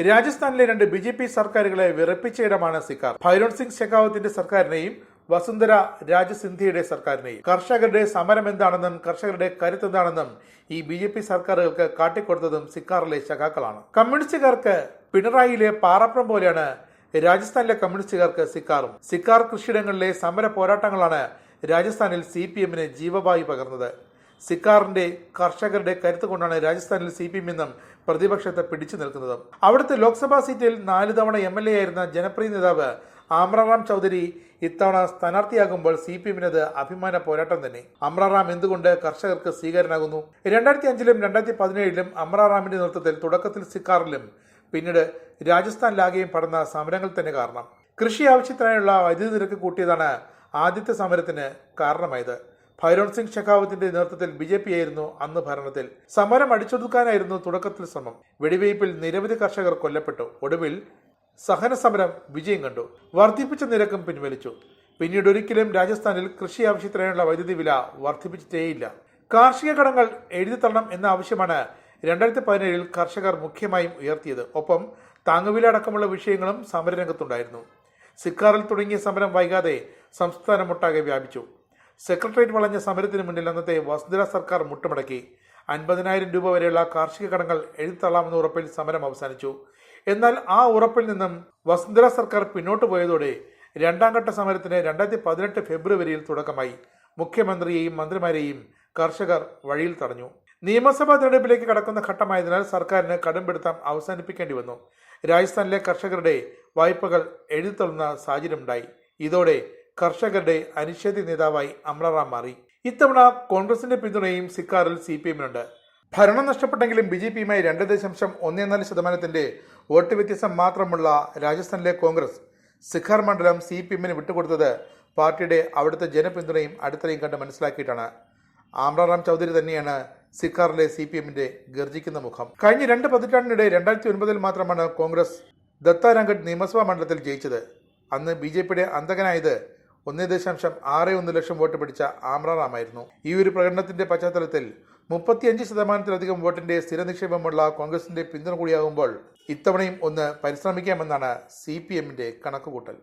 രാജസ്ഥാനിലെ രണ്ട് B J P സർക്കാരുകളെ വിറപ്പിച്ച ഇടമാണ് സിക്കാർ. ഭൈരോൺ സിംഗ് ഷെഖാവത്തിന്റെ സർക്കാരിനെയും വസുന്ധര രാജസിന്ധ്യയുടെ സർക്കാരിനെയും. കർഷകരുടെ സമരം എന്താണെന്നും കർഷകരുടെ കരുത്ത് എന്താണെന്നും ഈ ബി ജെ പി സർക്കാരുകൾക്ക് കാട്ടിക്കൊടുത്തതും സിക്കാറിലെ ശഖാക്കളാണ് കമ്മ്യൂണിസ്റ്റുകാർക്ക് പിണറായിയിലെ പാറപ്പുറം പോലെയാണ് രാജസ്ഥാനിലെ കമ്മ്യൂണിസ്റ്റുകാർക്ക് സിക്കാറും. സിക്കാർ കൃഷിയിടങ്ങളിലെ സമര പോരാട്ടങ്ങളാണ് രാജസ്ഥാനിൽ സി പി എമ്മിന് ജീവവായു പകർന്നത്. സിക്കാറിന്റെ കർഷകരുടെ കരുത്ത് കൊണ്ടാണ് രാജസ്ഥാനിൽ സി പി എം എന്നും പ്രതിപക്ഷത്തെ പിടിച്ചു നിൽക്കുന്നത്. അവിടുത്തെ ലോക്സഭാ സീറ്റിൽ നാല് തവണ എം എൽ എ ആയിരുന്ന ജനപ്രിയ നേതാവ് ആമ്രാറാം ചൗധരി ഇത്തവണ സ്ഥാനാർത്ഥിയാകുമ്പോൾ സി പി എമ്മിനത് അഭിമാന പോരാട്ടം തന്നെ. അമ്രാറാം എന്തുകൊണ്ട് കർഷകർക്ക് സ്വീകാരനാകുന്നു രണ്ടായിരത്തി അഞ്ചിലും രണ്ടായിരത്തി പതിനേഴിലും അമ്രാറാമിന്റെ നേതൃത്വത്തിൽ തുടക്കത്തിൽ സിക്കാറിലും പിന്നീട് രാജസ്ഥാനിലാകെയും പടർന്ന സമരങ്ങൾ തന്നെ കാരണം. കൃഷി ആവശ്യത്തിനായുള്ള വൈദ്യുതി നിരക്ക് കൂട്ടിയതാണ് ആദ്യത്തെ സമരത്തിന് കാരണമായത്. ഭൈരോൺ സിംഗ് ഷെഖാവത്തിന്റെ നേതൃത്വത്തിൽ ബി ജെ പി ആയിരുന്നു അന്ന് ഭരണത്തിൽ. സമരം അടിച്ചൊതുക്കാനായിരുന്നു തുടക്കത്തിൽ ശ്രമം. വെടിവയ്പിൽ നിരവധി കർഷകർ കൊല്ലപ്പെട്ടു. ഒടുവിൽ സഹന സമരം വിജയം കണ്ടു. വർദ്ധിപ്പിച്ച നിരക്കും പിൻവലിച്ചു. പിന്നീട് ഒരിക്കലും രാജസ്ഥാനിൽ കൃഷി ആവശ്യത്തിനായുള്ള വൈദ്യുതി വില വർദ്ധിപ്പിച്ചിട്ടേയില്ല. കാർഷിക കടങ്ങൾ എഴുതിത്തള്ളണം എന്ന ആവശ്യമാണ് രണ്ടായിരത്തി പതിനേഴിൽ കർഷകർ മുഖ്യമായും ഉയർത്തിയത്. ഒപ്പം താങ്ങുവില അടക്കമുള്ള വിഷയങ്ങളും സമരരംഗത്തുണ്ടായിരുന്നു. സിക്കാറിൽ തുടങ്ങിയ സമരം വൈകാതെ സംസ്ഥാനമൊട്ടാകെ വ്യാപിച്ചു. സെക്രട്ടേറിയറ്റ് വളഞ്ഞ സമരത്തിന് മുന്നിൽ അന്നത്തെ വസുന്ധര സർക്കാർ മുട്ടുമടക്കി. അൻപതിനായിരം രൂപ വരെയുള്ള കാർഷിക കടങ്ങൾ എഴുതിത്തള്ളാമെന്ന ഉറപ്പിൽ സമരം അവസാനിച്ചു. എന്നാൽ ആ ഉറപ്പിൽ നിന്നും വസുന്ധര സർക്കാർ പിന്നോട്ട് പോയതോടെ രണ്ടാം ഘട്ട സമരത്തിന് രണ്ടായിരത്തി പതിനെട്ട് ഫെബ്രുവരിയിൽ തുടക്കമായി. മുഖ്യമന്ത്രിയെയും മന്ത്രിമാരെയും കർഷകർ വഴിയിൽ തടഞ്ഞു. നിയമസഭാ തെരഞ്ഞെടുപ്പിലേക്ക് കടക്കുന്ന ഘട്ടമായതിനാൽ സർക്കാരിന് കടുംപിടുത്തം അവസാനിപ്പിക്കേണ്ടി വന്നു. രാജസ്ഥാനിലെ കർഷകരുടെ വായ്പകൾ എഴുതിത്തള്ളുന്ന സാഹചര്യമുണ്ടായി. ഇതോടെ കർഷകരുടെ അനിശ്ചിത നേതാവായി അമ്രറാം മാറി. ഇത്തവണ കോൺഗ്രസിന്റെ പിന്തുണയും സിക്കാറിൽ സി പി എമ്മിനുണ്ട്. ഭരണം നഷ്ടപ്പെട്ടെങ്കിലും ബി ജെ പിയുമായി രണ്ട് ദശാംശം ഒന്നേ നാല് ശതമാനത്തിന്റെ വോട്ട് വ്യത്യാസം മാത്രമുള്ള രാജസ്ഥാനിലെ കോൺഗ്രസ് സിഖാർ മണ്ഡലം സി പി എമ്മിന് വിട്ടുകൊടുത്തത് പാർട്ടിയുടെ അവിടുത്തെ ജനപിന്തുണയും അടുത്തറയും കണ്ട് മനസ്സിലാക്കിയിട്ടാണ്. ആമ്രാറാം ചൗധരി തന്നെയാണ് സിഖാറിലെ സി പി എമ്മിന്റെ ഗർജിക്കുന്ന മുഖം. കഴിഞ്ഞ രണ്ട് പതിറ്റാണ്ടിനിടെ രണ്ടായിരത്തി ഒൻപതിൽ മാത്രമാണ് കോൺഗ്രസ് ദത്താരംഗഡ് നിയമസഭാ മണ്ഡലത്തിൽ ജയിച്ചത്. അന്ന് ബി ജെ പിയുടെ അന്തകനായത് ഒന്നേ ദശാംശം ആറ് ഒന്ന് ലക്ഷം വോട്ട് പിടിച്ച ആമ്രാറാമായിരുന്നു ഈ ഒരു പ്രകടനത്തിന്റെ പശ്ചാത്തലത്തിൽ മുപ്പത്തിയഞ്ച് ശതമാനത്തിലധികം വോട്ടിന്റെ സ്ഥിര നിക്ഷേപമുള്ള കോൺഗ്രസിന്റെ പിന്തുണ കൂടിയാകുമ്പോൾ ഇത്തവണയും ഒന്ന് പരിശ്രമിക്കാമെന്നാണ് സി പി എമ്മിന്റെ കണക്കുകൂട്ടൽ.